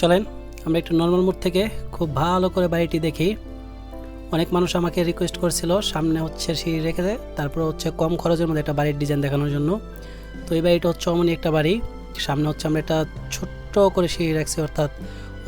চলেন আমরা একটু নর্মাল মোড থেকে খুব ভালো করে বাড়িটি দেখি। অনেক মানুষ আমাকে রিকোয়েস্ট করছিল, সামনে হচ্ছে সিঁড়ি রেখে দেয় তারপর হচ্ছে কম খরচের মধ্যে একটা বাড়ির ডিজাইন দেখানোর জন্য। তো এই বাড়িটা হচ্ছে অমনি একটা বাড়ি, সামনে হচ্ছে আমরা একটা ছোট্ট করে সিঁড়ি রাখছি, অর্থাৎ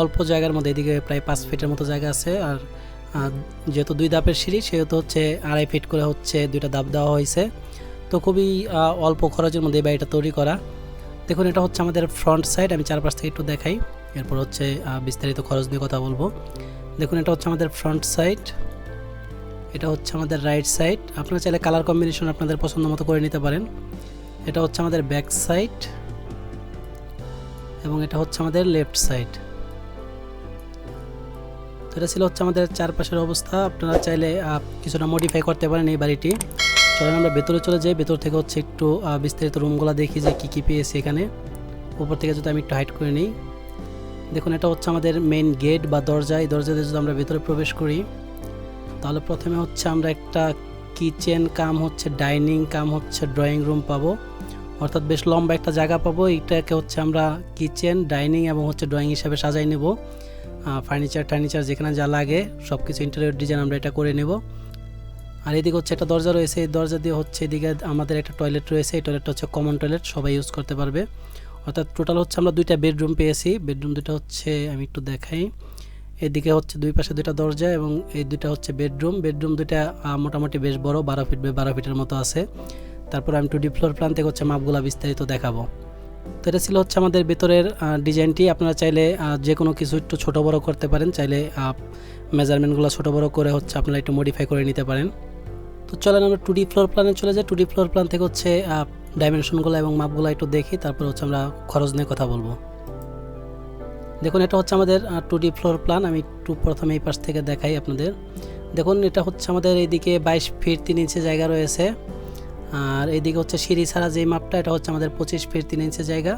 অল্প জায়গার মধ্যে, এদিকে প্রায় পাঁচ ফিটের মতো জায়গা আছে, আর যেহেতু দুই ধাপের সিঁড়ি, সেহেতু হচ্ছে আড়াই ফিট করে হচ্ছে দুইটা ধাপ দেওয়া হয়েছে। তো খুবই অল্প খরচের মধ্যে এই বাড়িটা তৈরি করা। দেখুন, এটা হচ্ছে আমাদের ফ্রন্ট সাইড আমি চারপাশ থেকে একটু দেখাই, এরপর হচ্ছে বিস্তারিত খরচ নিয়ে কথা বলব। দেখুন, এটা হচ্ছে আমাদের ফ্রন্ট সাইড এটা হচ্ছে আমাদের রাইট সাইড আপনারা চাইলে কালার কম্বিনেশন আপনাদের পছন্দ মতো করে নিতে পারেন। এটা হচ্ছে আমাদের ব্যাক সাইড এবং এটা হচ্ছে আমাদের লেফট সাইড তো এটা ছিল হচ্ছে আমাদের চারপাশের অবস্থা। আপনারা চাইলে কিছুটা মডিফাই করতে পারেন এই বাড়িটি। চলেন আমরা ভেতরে চলে যাই। ভেতর থেকে হচ্ছে একটু বিস্তারিত রুমগুলো দেখি যে কী কী পেয়েছি এখানে। উপর থেকে যদি আমি একটু হাইট করে নিই। দেখুন, এটা হচ্ছে আমাদের মেন গেট বা দরজা। এই দরজা দিয়ে যদি আমরা ভেতরে প্রবেশ করি তাহলে প্রথমে হচ্ছে আমরা একটা কিচেন, কাম হচ্ছে ডাইনিং, কাম হচ্ছে ড্রয়িং রুম পাবো। অর্থাৎ বেশ লম্বা একটা জায়গা পাবো। এইটাকে হচ্ছে আমরা কিচেন, ডাইনিং এবং হচ্ছে ড্রয়িং হিসাবে সাজাই নেব। ফার্নিচার, টার্নিচার যেখানে যা লাগে সব কিছু ইন্টেরিয়র ডিজাইন আমরা এটা করে নেব। আর এদিকে হচ্ছে একটা দরজা রয়েছে। এই দরজা দিয়ে হচ্ছে এদিকে আমাদের একটা টয়লেট রয়েছে। এই টয়লেটটা হচ্ছে কমন টয়লেট সবাই ইউজ করতে পারবে। অর্থাৎ টোটাল হচ্ছে আমরা দুইটা বেডরুম পেয়েছি। বেডরুম দুটো হচ্ছে, আমি একটু দেখাই। এদিকে হচ্ছে দুই পাশে দুইটা দরজা এবং এই দুইটা হচ্ছে বেডরুম। বেডরুম দুইটা মোটামুটি বেশ বড়, বারো ফিট বারো ফিটের মতো আছে। তারপর আমি টু ডি ফ্লোর প্ল্যান থেকে হচ্ছে মাপগুলা বিস্তারিত দেখাবো। তো এটা ছিল হচ্ছে আমাদের ভেতরের ডিজাইনটি। আপনারা চাইলে যে কোনো কিছু একটু ছোটো বড় করতে পারেন। চাইলে মেজারমেন্টগুলো ছোটো বড় করে হচ্ছে আপনারা একটু মডিফাই করে নিতে পারেন। তো চলেন আমরা টু ডি ফ্লোর প্ল্যানে চলে যাই। টু ডি ফ্লোর প্ল্যান থেকে হচ্ছে ডাইমেনশনগুলো এবং মাপগুলো একটু দেখি। তারপর হচ্ছে আমরা খরচ নিয়ে কথা বলব। দেখুন, এটা হচ্ছে আমাদের টু ডি ফ্লোর প্ল্যান আমি একটু প্রথমে এই পাশ থেকে দেখাই আপনাদের। দেখুন, এটা হচ্ছে আমাদের এইদিকে বাইশ ফিট তিন ইঞ্চি জায়গা রয়েছে। আর এইদিকে হচ্ছে সিঁড়ি ছাড়া যেই মাপটা, এটা হচ্ছে আমাদের পঁচিশ ফিট তিন ইঞ্চি জায়গা।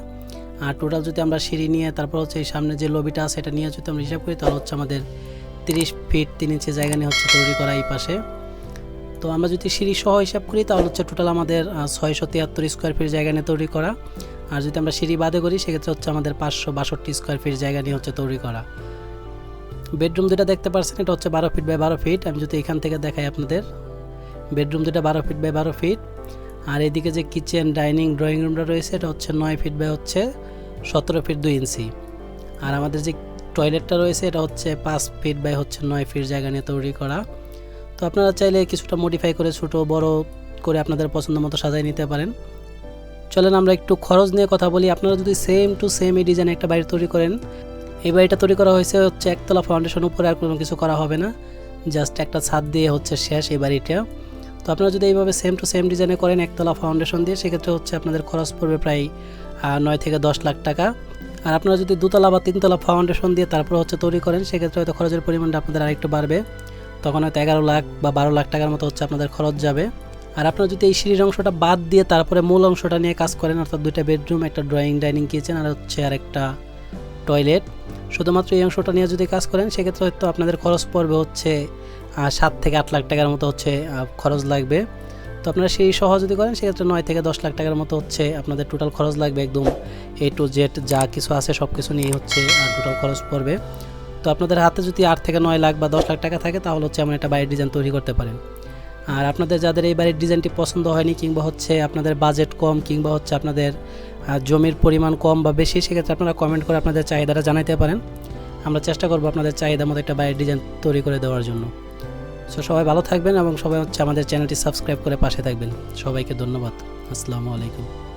আর টোটাল যদি আমরা সিঁড়ি নিয়ে, তারপর হচ্ছে এই সামনে যে লবিটা আছে, এটা নিয়ে যদি আমরা হিসাব করি, তাহলে হচ্ছে আমাদের তিরিশ ফিট তিন ইঞ্চি জায়গা নিয়ে হচ্ছে তৈরি করা এই পাশে। তো আমরা যদি সিঁড়ি সহ হিসাব করি, তাহলে হচ্ছে টোটাল আমাদের ছয়শো তিয়াত্তর স্কোয়ার ফিট জায়গা নিয়ে তৈরি করা। আর যদি আমরা সিঁড়ি বাদে করি, সেক্ষেত্রে হচ্ছে আমাদের পাঁচশো বাষট্টি স্কোয়ার ফিট জায়গা নিয়ে হচ্ছে তৈরি করা। বেডরুম যেটা দেখতে পাচ্ছেন এটা হচ্ছে বারো ফিট বাই বারো ফিট আমি যদি এখান থেকে দেখাই আপনাদের বেডরুম দুটা বারো ফিট বাই বারো ফিট আর এদিকে যে কিচেন ডাইনিং ড্রয়িং রুমটা রয়েছে, এটা হচ্ছে নয় ফিট বাই হচ্ছে সতেরো ফিট দুই ইঞ্চি। আর আমাদের যে টয়লেটটা রয়েছে, এটা হচ্ছে পাঁচ ফিট বাই হচ্ছে নয় ফিট জায়গা নিয়ে তৈরি করা। তো আপনারা চাইলে কিছুটা মডিফাই করে ছোটো, বড় করে আপনাদের পছন্দ মতো সাজাই নিতে পারেন। চলেন আমরা একটু খরচ নিয়ে কথা বলি। আপনারা যদি সেম টু সেম এই ডিজাইন একটা বাড়ি তৈরি করেন, এই বাড়িটা তৈরি করা হয়েছে হচ্ছে একতলা ফাউন্ডেশন উপরে আর কোনো কিছু করা হবে না। জাস্ট একটা ছাদ দিয়ে হচ্ছে শেষ এই বাড়িটা। তো আপনারা যদি এইভাবে সেম টু সেম ডিজাইনে করেন একতলা ফাউন্ডেশন দিয়ে, সেক্ষেত্রে হচ্ছে আপনাদের খরচ পড়বে প্রায় নয় থেকে দশ লাখ টাকা। আর আপনারা যদি দুতলা বা তিনতলা ফাউন্ডেশন দিয়ে তারপর হচ্ছে তৈরি করেন, সেক্ষেত্রে হয়তো খরচের পরিমাণটা আপনাদের আরেকটু বাড়বে। তখন হয়তো এগারো লাখ বা বারো লাখ টাকার মতো হচ্ছে আপনাদের খরচ যাবে। আর আপনারা যদি এই সিঁড়ির অংশটা বাদ দিয়ে তারপরে মূল অংশটা নিয়ে কাজ করেন, অর্থাৎ দুইটা বেডরুম, একটা ড্রয়িং ডাইনিং কিচেন আর হচ্ছে আর একটা টয়লেট শুধুমাত্র এই অংশটা নিয়ে যদি কাজ করেন, সেক্ষেত্রে হয়তো আপনাদের খরচ পড়বে হচ্ছে সাত থেকে আট লাখ টাকার মতো হচ্ছে খরচ লাগবে। তো আপনারা সেই সহ যদি করেন, সেক্ষেত্রে নয় থেকে দশ লাখ টাকার মতো হচ্ছে আপনাদের টোটাল খরচ লাগবে একদম এ টু জেড যা কিছু আছে সব কিছু নিয়ে হচ্ছে টোটাল খরচ পড়বে। তো আপনাদের হাতে যদি আট থেকে নয় লাখ বা দশ লাখ টাকা থাকে, তাহলে হচ্ছে এমন একটা বাড়ির ডিজাইন তৈরি করতে পারেন। আর আপনাদের যাদের এই বাড়ির ডিজাইনটি পছন্দ হয়নি কিংবা হচ্ছে আপনাদের বাজেট কম কিংবা হচ্ছে আপনাদের জমির পরিমাণ কম বা বেশি, সেক্ষেত্রে আপনারা কমেন্ট করে আপনাদের চাহিদাটা জানাতে পারেন। আমরা চেষ্টা করব আপনাদের চাহিদা মতো একটা বাড়ির ডিজাইন তৈরি করে দেওয়ার জন্য। সো সবাই ভালো থাকবেন এবং সবাই হচ্ছে আমাদের চ্যানেলটি সাবস্ক্রাইব করে পাশে থাকবেন। সবাইকে ধন্যবাদ। আসসালামু আলাইকুম।